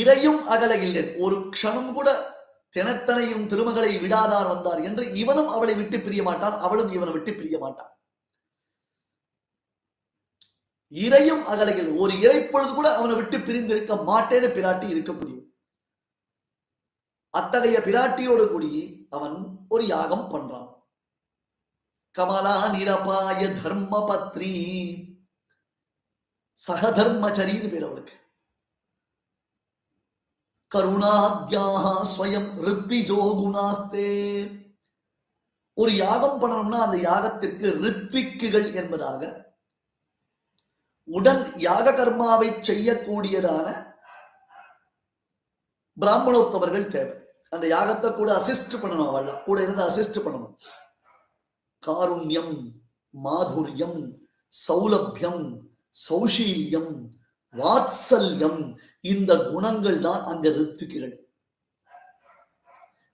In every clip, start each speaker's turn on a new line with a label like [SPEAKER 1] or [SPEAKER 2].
[SPEAKER 1] இறையும் அகலகில்லை ஒரு க்ஷணம் கூட தினத்தனையும் திருமகளை விடாதார் வந்தார் என்று இவனும் அவளை விட்டு பிரிய மாட்டான் அவளும் இவனை விட்டு பிரிய மாட்டான். இறையும் அகலகில் ஒரு இறைப்பொழுது கூட அவனை விட்டு பிரிந்திருக்க மாட்டேன்னு பிராட்டி இருக்கக்கூடியவன் அத்தகைய பிராட்டியோடு கூடி அவன் ஒரு யாகம் பண்றான். கமலா நிரபாய தர்ம பத்ரி சகதர்மச்சரின்னு பேர் அவளுக்கு. கருணாத்யாக ஸ்வயம் ரித்விஜோ குணாஸ்தே. ஒரு யாகம் பண்ணணும்னா அந்த யாகத்திற்கு ரித்விக்குகள் என்பதாக உடன் யாக கர்மாவை செய்யக்கூடியதான பிராமணோத்தவர்கள் தேவை. அந்த யாகத்தை கூட அசிஸ்ட் பண்ணணும் அவள் கூட இருந்து அசிஸ்ட் பண்ணணும். காருண்யம் மாதுரியம் சௌலபியம் சௌஷீல்யம் வாத்சல்யம் இந்த குணங்கள் தான் அங்க ரித்துக்குகள்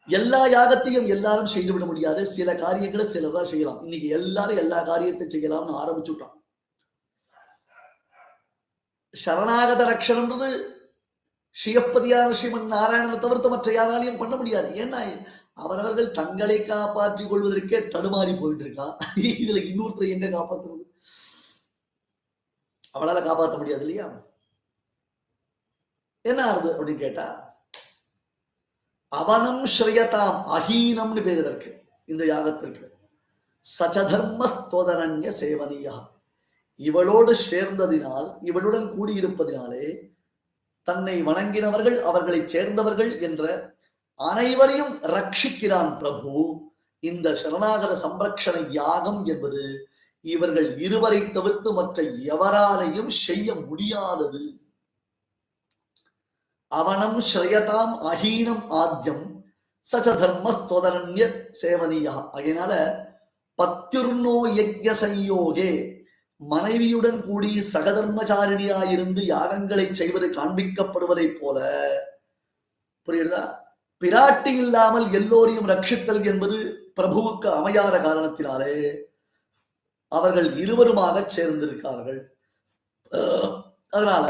[SPEAKER 1] எல்லா யாகத்தையும் எல்லாரும் செய்துவிட முடியாது. சில காரியங்களை சிலர் தான் செய்யலாம். இன்னைக்கு எல்லாரும் எல்லா காரியத்தை செய்யலாம்னு ஆரம்பிச்சுட்டான். சரணாகத ரக்ஷன்ன்றது ஸ்ரீயப்பதியான ஸ்ரீமன் நாராயணனை தவிர்த்து மற்ற யாராலையும் பண்ண முடியாது. ஏன்னா அவரவர்கள் தங்களை காப்பாற்றிக் கொள்வதற்கே தடுமாறி போயிட்டு இருக்கா இதுல இன்னொருத்தர் எங்க காப்பாத்துறது? அவளால காப்பாற்ற முடியாது இல்லையா? என்ன ஆறுது அப்படின்னு கேட்டா அவனம் ஸ்ரீயதாம் அஹீனம்னு பேர் இதற்கு இந்த யாகத்திற்கு. சச்சதர்மஸ்தோதரண்ய சேவனியா. இவளோடு சேர்ந்ததினால் இவளுடன் கூடியிருப்பதினாலே தன்னை வணங்கினவர்கள் அவர்களை சேர்ந்தவர்கள் என்ற அனைவரையும் ரட்சிக்கிறான் பிரபு. இந்த சரணாகர சம்ரக்ஷண யாகம் என்பது இவர்கள் இருவரை தவிர்த்து மற்ற எவராலையும் செய்ய முடியாதது. அவனம் ஸ்ரயதாம் அஹீனம் ஆத்தியம் சச்ச தர்மஸ்தோதரண்ய சேவனியா. அதனால பத்திருநோ யஜ்ய சயோகே மனைவியுடன் கூடி சகதர்மச்சாரிணியாயிருந்து யாகங்களை செய்வது காண்பிக்கப்படுவதை போல. புரியுதா? பிராட்டி இல்லாமல் எல்லோரையும் ரட்சித்தல் என்பது பிரபுவுக்கு அமையாத காரணத்தினாலே அவர்கள் இருவருமாக சேர்ந்திருக்கார்கள். அதனால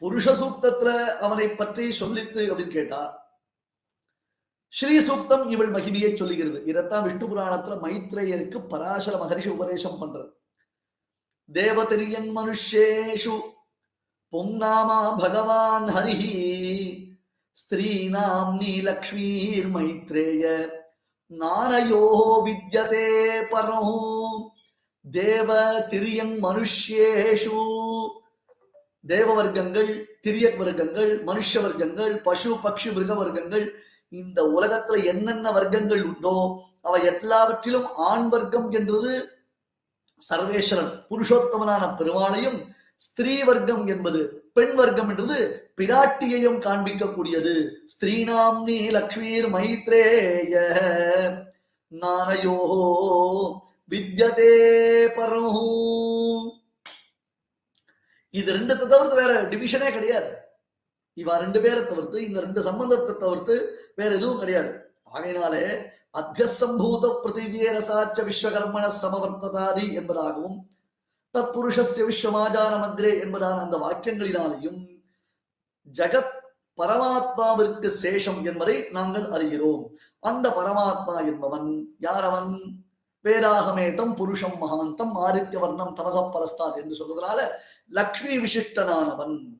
[SPEAKER 1] புருஷ சூக்தத்துல அவனை பற்றி சொல்லித்து அப்படின்னு கேட்டா ஸ்ரீ சூக்தம் இவள் மகிமையை சொல்லுகிறது. இதைத்தான் விஷ்ணு புராணத்துல மைத்ரேயருக்கு பராசர மகரிஷி உபதேசம் பண்ற தேவதிரியன் மனுஷேஷு பொன்னாமா பகவான் ஹரிஹி ஸ்திரீநாம்னி லக்ஷ்மீர் மைத்ரேய நானயோ வித்யதே பரோ தேவ திரியங் மனுஷ்யேஷு. தேவ வர்க்கங்கள் திரிய வர்க்கங்கள் மனுஷ வர்க்கங்கள் பசு பக்ஷி மிருக வர்க்கங்கள் இந்த உலகத்துல என்னென்ன வர்க்கங்கள் உண்டோ அவை எல்லாவற்றிலும் ஆண் வர்க்கம் என்றது சர்வேஸ்வரன் புருஷோத்தமனான பெருமாளையும் ஸ்திரீ வர்க்கம் என்பது பெண் வர்க்கம் என்றது பிராட்டியையும் காண்பிக்கக்கூடியது. ஸ்திரீநாம்னி லக்ஷ்மீர் மைத்ரேய நானயோ வித்யதே பரோ. இது ரெண்டுத்தை தவிர்த்து வேற டிவிஷனே கிடையாது. இவா ரெண்டு பேரை தவிர்த்து இந்த ரெண்டு சம்பந்தத்தை தவிர்த்து வேற எதுவும் கிடையாது. ஆகையினாலே அத்தியசம்பூத பிருத்திவியரசாச்ச விஸ்வகர்மண சமவர்த்ததாதி என்பதாகவும் தத்புருஷஸ்ய விஸ்வமாஜான மந்திரே என்பதான அந்த வாக்கியங்களினாலேயும் ஜகத் பரமாத்மாவிற்கு சேஷம் என்பதை நாங்கள் அறிகிறோம். அந்த பரமாத்மா என்பவன் யாரவன் வேதாகமேதம் புருஷம் மகாந்தம் ஆதித்ய வர்ணம் தமச பரஸ்தாத் என்று சொல்வதனால லக்ஷ்மி விசிஷ்டனானவன்.